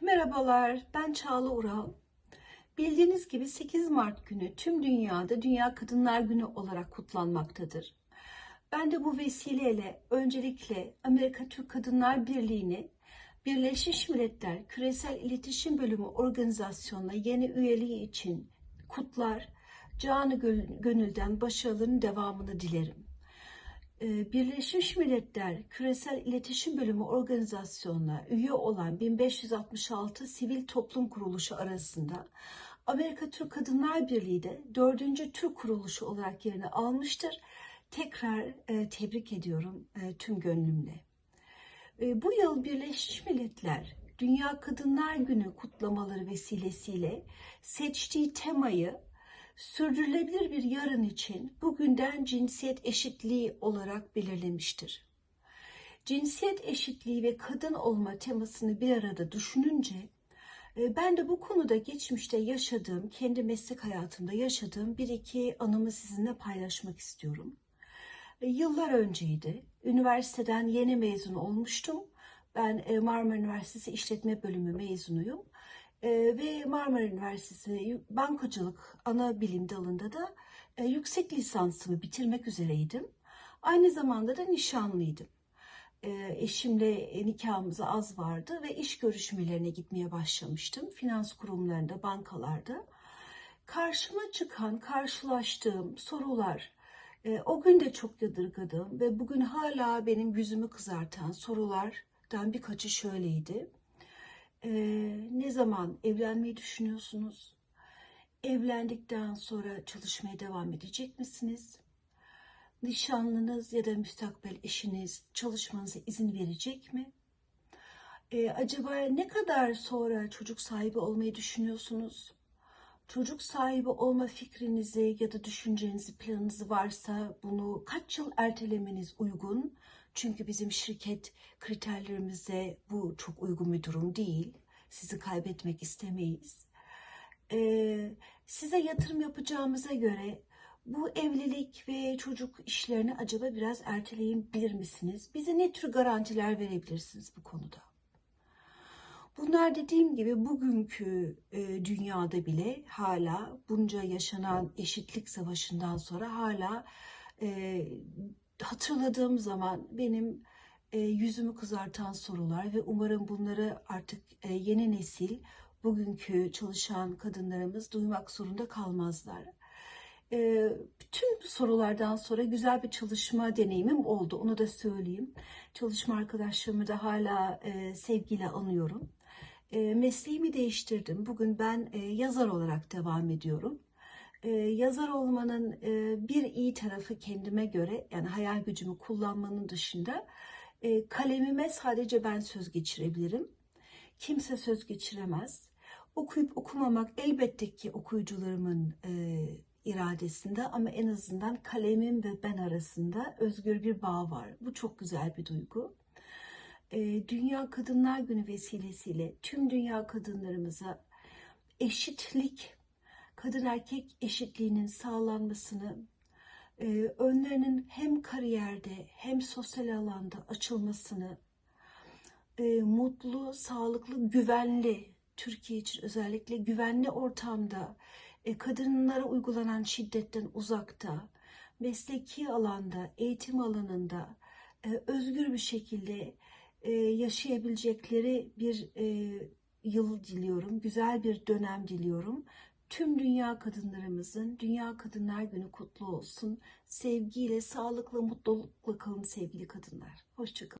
Merhabalar, ben Çağla Ural. Bildiğiniz gibi 8 Mart günü tüm dünyada Dünya Kadınlar Günü olarak kutlanmaktadır. Ben de bu vesileyle öncelikle Amerika Türk Kadınlar Birliği'ni Birleşmiş Milletler Küresel İletişim Bölümü Organizasyonu'na yeni üyeliği için kutlar, canı gö- gönülden başarıların devamını dilerim. Ee, Birleşmiş Milletler Küresel İletişim Bölümü Organizasyonu'na üye olan 1566 sivil toplum kuruluşu arasında Amerika Türk Kadınlar Birliği de dördüncü Türk kuruluşu olarak yerini almıştır. Tekrar e, tebrik ediyorum e, tüm gönlümle. E, bu yıl Birleşmiş Milletler Dünya Kadınlar Günü kutlamaları vesilesiyle seçtiği temayı sürdürülebilir bir yarın için bugünden cinsiyet eşitliği olarak belirlemiştir. Cinsiyet eşitliği ve kadın olma temasını bir arada düşününce e, ben de bu konuda geçmişte yaşadığım, kendi meslek hayatımda yaşadığım bir iki anımı sizinle paylaşmak istiyorum. E, Yıllar önceydi. Üniversiteden yeni mezun olmuştum. Ben e, Marmara Üniversitesi İşletme Bölümü mezunuyum. E, ve Marmara Üniversitesi bankacılık ana bilim dalında da e, yüksek lisansımı bitirmek üzereydim. Aynı zamanda da nişanlıydım. E, eşimle e, nikahımıza az vardı ve iş görüşmelerine gitmeye başlamıştım. Finans kurumlarında, bankalarda. Karşıma çıkan, karşılaştığım sorular, e, o gün de çok yadırgadım ve bugün hala benim yüzümü kızartan sorulardan birkaçı şöyleydi. E, ne zaman evlenmeyi düşünüyorsunuz? Evlendikten sonra çalışmaya devam edecek misiniz? Nişanlınız ya da müstakbel eşiniz çalışmanıza izin verecek mi? E, acaba ne kadar sonra çocuk sahibi olmayı düşünüyorsunuz? Çocuk sahibi olma fikrinizi ya da düşüncenizi, planınızı varsa bunu kaç yıl ertelemeniz uygun? Çünkü bizim şirket kriterlerimize bu çok uygun bir durum değil. Sizi kaybetmek istemeyiz. Ee, size yatırım yapacağımıza göre bu evlilik ve çocuk işlerini acaba biraz erteleyebilir misiniz? Bize ne tür garantiler verebilirsiniz bu konuda? Bunlar dediğim gibi bugünkü e, dünyada bile hala bunca yaşanan eşitlik savaşından sonra hala e, hatırladığım zaman benim e, yüzümü kızartan sorular ve umarım bunları artık e, yeni nesil bugünkü çalışan kadınlarımız duymak zorunda kalmazlar. E, bütün bu sorulardan sonra güzel bir çalışma deneyimim oldu. Onu da söyleyeyim. Çalışma arkadaşlarımı da hala e, sevgiyle anıyorum. E, mesleğimi değiştirdim. Bugün ben e, yazar olarak devam ediyorum. E, yazar olmanın e, bir iyi tarafı kendime göre yani hayal gücümü kullanmanın dışında e, kalemime sadece ben söz geçirebilirim. Kimse söz geçiremez. Okuyup okumamak elbette ki okuyucularımın e, iradesinde ama en azından kalemim ve ben arasında özgür bir bağ var. Bu çok güzel bir duygu. Dünya Kadınlar Günü vesilesiyle tüm dünya kadınlarımıza eşitlik, kadın erkek eşitliğinin sağlanmasını, e, önlerinin hem kariyerde hem sosyal alanda açılmasını, e, mutlu, sağlıklı, güvenli, Türkiye için özellikle güvenli ortamda, e, kadınlara uygulanan şiddetten uzakta, mesleki alanda, eğitim alanında özgür bir şekilde yaşayabilecekleri bir yıl diliyorum, güzel bir dönem diliyorum. Tüm dünya kadınlarımızın Dünya Kadınlar Günü kutlu olsun. Sevgiyle, sağlıkla, mutlulukla kalın sevgili kadınlar. Hoşçakalın.